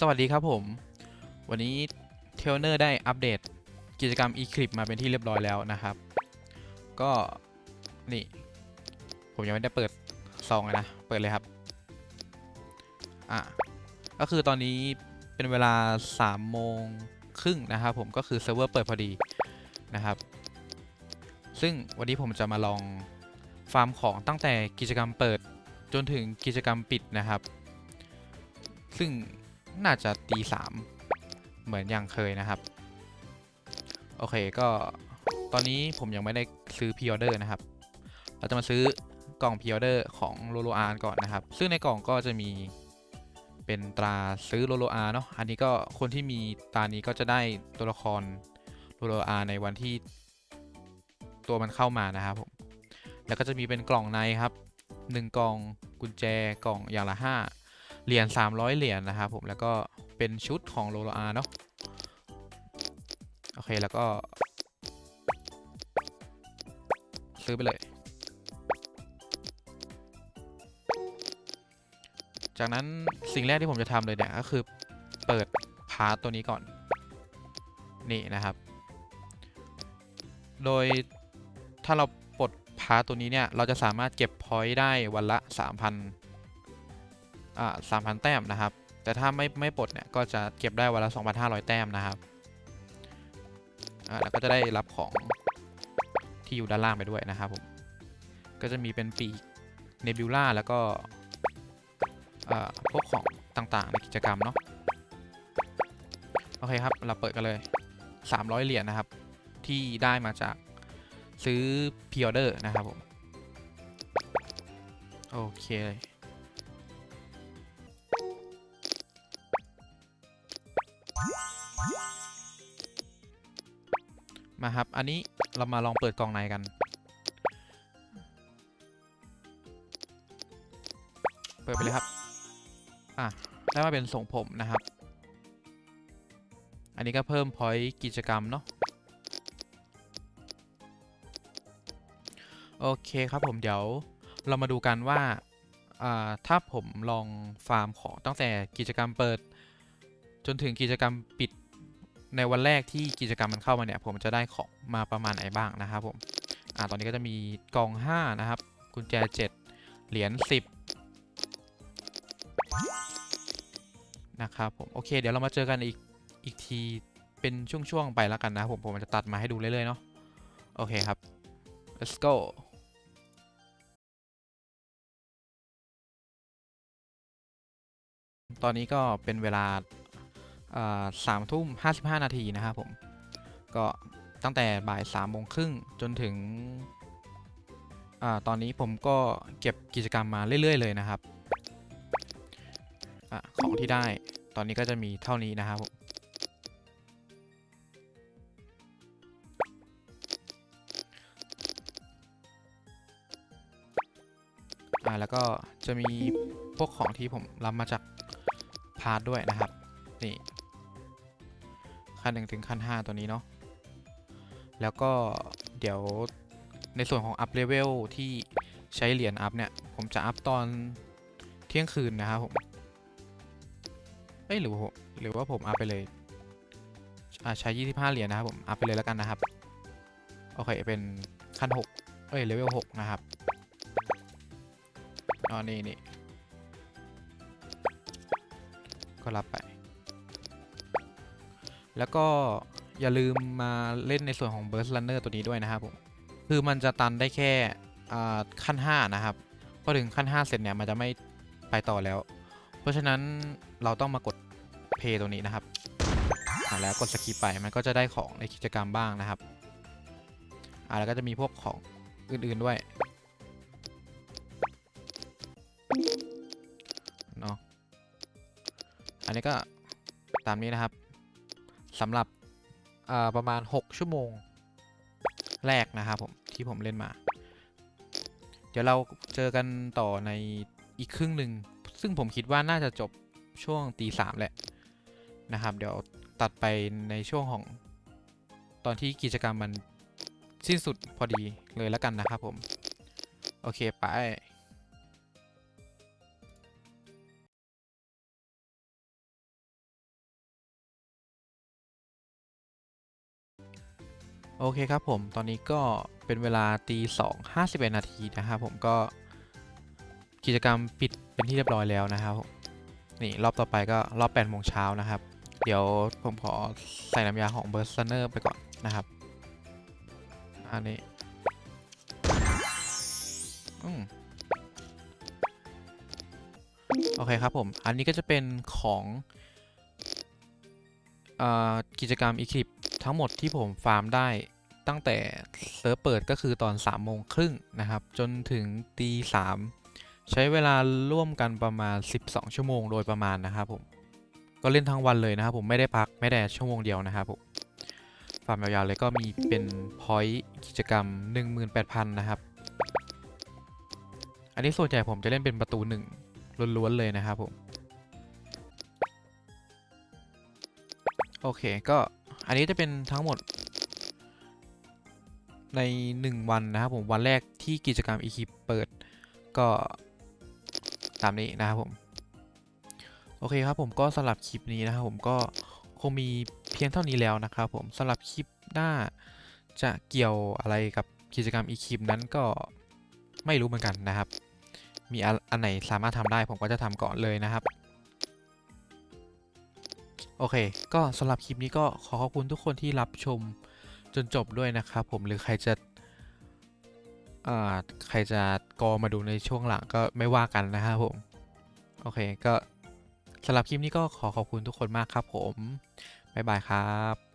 สวัสดีครับผม วันนี้เทลเนอร์ได้อัปเดตกิจกรรม Eclipse มาเป็นที่เรียบร้อยแล้วนะครับ ก็นี่ ผมยังไม่ได้เปิดซองเลยนะ เปิดเลยครับ อะ ก็คือตอนนี้เป็นเวลา3โมงครึ่งนะครับผมก็คือเซิร์ฟเวอร์เปิดพอดีนะครับ ซึ่งวันนี้ผมจะมาลองฟาร์มของตั้งแต่กิจกรรมเปิดจนถึงกิจกรรมปิดนะครับ ซึ่ง น่าจะตีสามเหมือนอย่างเคยนะครับ โอเคก็ตอนนี้ผมยังไม่ได้ซื้อพ r ออเดอร์นะครับ เราจะมาซื้อกล่องพ r ออเดอร์ของโลโลอาร์ก่อนนะครับ ซึ่งในกล่องก็จะมีเป็นตราซื้อโลโลอาร์เนาะอันนี้ก็คนที่มีตรานี้ก็จะได้ตัวละครโลโลอาร์ในวันที่ตัวมันเข้ามานะครับผมแล้วก็จะมีเป็นกล่องในครับ 1 กล่องกุญแจกล่องอย่างละ 5 เหรียญ300 เหรียญนะครับผมแล้วก็เป็นชุดของโลโลอาเนาะโอเคแล้วก็ ซื้อไปเลย จากนั้นสิ่งแรกที่ผมจะทำเลยเนี่ยก็คือเปิดพาร์ตตัวนี้ก่อน นี่นะครับ โดยถ้าเราปลดพาร์ตตัวนี้เนี่ย เราจะสามารถเก็บพอยต์ได้วันละ 3,000 อ่า3,000แต้มนะครับ แต่ถ้าไม่ไม่ปลดเนี่ยก็จะเก็บได้วันละ 2,500 แต้มนะครับอ่าแล้วก็จะได้รับของที่อยู่ด้านล่างไปด้วยนะครับผม ก็จะมีเป็นปีกเนบิวล่าแล้วก็อ่าพวกของต่างๆในกิจกรรมเนาะ โอเคครับ เราเปิดกันเลย 300 เหรียญนะครับ ที่ได้มาจากซื้อพ r ออเดอร์นะครับผม โอเคเลย มาครับ อันนี้เรามาลองเปิดกล่องในกัน เปิดไปเลยครับ อะ ได้มาเป็นส่งผมนะครับ อันนี้ก็เพิ่มพอยต์กิจกรรมเนาะ โอเคครับผมเดี๋ยวเรามาดูกันว่าอ่าถ้าผมลองฟาร์มของตั้งแต่กิจกรรมเปิด จนถึงกิจกรรมปิด ในวันแรกที่กิจกรรมมันเข้ามาเนี่ย ผมจะได้ของมาประมาณไหนบ้างนะครับผม อ่า ตอนนี้ก็จะมีกอง 5 นะครับ กุญแจ 7 เหรียญ 10 นะครับผม โอเค เดี๋ยวเรามาเจอกันอีก อีกทีเป็นช่วง ๆ ไปแล้วกันนะครับผม ผมจะตัดมาให้ดูเรื่อย ๆ เนาะ โอเคครับ let's go ตอนนี้ก็เป็นเวลา สามทุ่มห้าสิบห้านาทีนะครับผม ก็ตั้งแต่บ่ายสามโมงครึ่งจนถึงอตอนนี้ผมก็เก็บกิจกรรมมาเรื่อย ๆ เลยนะครับอของที่ได้ตอนนี้ก็จะมีเท่านี้นะครับผมอ่าแล้วก็จะมีพวกของที่ผมรับมาจากพาร์ทด้วยนะครับ นี่ ขั้นหนึ่งถึงขั้น 5 ตัวนี้เนาะแล้วก็เดี๋ยวในส่วนของอัพเลเวลที่ใช้เหรียญอัพเนี่ย ผมจะอัพตอนเที่ยงคืนนะครับผมเอ้ยหรือว่าผมหรือว่าผมอัพไปเลยอ่าใช้ 25 เหรียญนะครับผมอัพไปเลยแล้วกันนะครับโอเคเป็นขั้น 6 เอ้ยเลเวล 6 นะครับอ๋อนี่นี่ก็รับไป แล้วก็อย่าลืมมาเล่นในส่วนของ Burst Runner ตัวนี้ด้วยนะครับผม คือมันจะตันได้แค่ขั้น 5 นะครับ พอถึงขั้น 5 เสร็จเนี่ยมันจะไม่ไปต่อแล้ว เพราะฉะนั้นเราต้องมากด Play ตรงนี้นะครับอ่าแล้วกดสกิปไปมันก็จะได้ของในกิจกรรมบ้างนะครับอ่าแล้วก็จะมีพวกของอื่นๆด้วยเนาะอันนี้ก็ตามนี้นะครับ สำหรับประมาณ 6 ชั่วโมงแรกนะครับผมที่ผมเล่นมา เดี๋ยวเราเจอกันต่อในอีกครึ่งหนึ่ง ซึ่งผมคิดว่าน่าจะจบช่วงตีสามแหละนะครับ เดี๋ยวตัดไปในช่วงของตอนที่กิจกรรมมันสิ้นสุดพอดีเลยแล้วกันนะครับผม โอเค ไป โอเคครับผม ตอนนี้ก็เป็นเวลาตีสองห้าสิบเอ็ดนาทีนะครับผมก็กิจกรรมปิดเป็นที่เรียบร้อยแล้วนะครับผมนี่รอบต่อไปก็รอบ8โมงเช้านะครับ เดี๋ยวผมขอใส่น้ำยาของเบอร์ซันเนอร์ไปก่อนนะครับ อันนี้อืมโอเคครับผม อันนี้ก็จะเป็นของอกิจกรรม Eclipse ทั้งหมดที่ผมฟาร์มได้ตั้งแต่เซิร์ฟเปิดก็คือตอน3โมงครึ่งนะครับ จนถึงตี3ใช้เวลาร่วมกันประมาณ 12 ชั่วโมงโดยประมาณนะครับผมก็เล่นทั้งวันเลยนะครับผมไม่ได้พักไม่ได้ชั่วโมงเดียวนะครับผมฟาร์มยาวๆเลยก็มีเป็นพอยต์กิจกรรม 18,000 นะครับ อันนี้ส่วนใหญ่ผมจะเล่นเป็นประตูหนึ่งล้วนๆเลยนะครับผม โอเคก็ อันนี้จะเป็นทั้งหมด ใน 1 วันนะครับผมวันแรกที่กิจกรรม e k i p เปิดก็ตามนี้นะครับผมโอเคครับผมก็สำหรับคลิปนี้นะครับผมก็คงมีเพียงเท่านี้แล้วนะครับผมสำหรับคลิปหน้าจะเกี่ยวอะไรกับกิจกรรม e k i p นั้นก็ไม่รู้เหมือนกันนะครับ มีอันอันไหนสามารถทำได้ผมก็จะทำก่อนเลยนะครับ โอเค ก็สำหรับคลิปนี้ก็ขอขอบคุณทุกคนที่รับชมจนจบด้วยนะครับผมหรือใครจะอ่ใครจะกอมาดูในช่วงหลังก็ไม่ว่ากันนะครับผม โอเคก็สำหรับคลิปนี้ก็ขอขอบคุณทุกคนมากครับผม บ๊ายบายครับ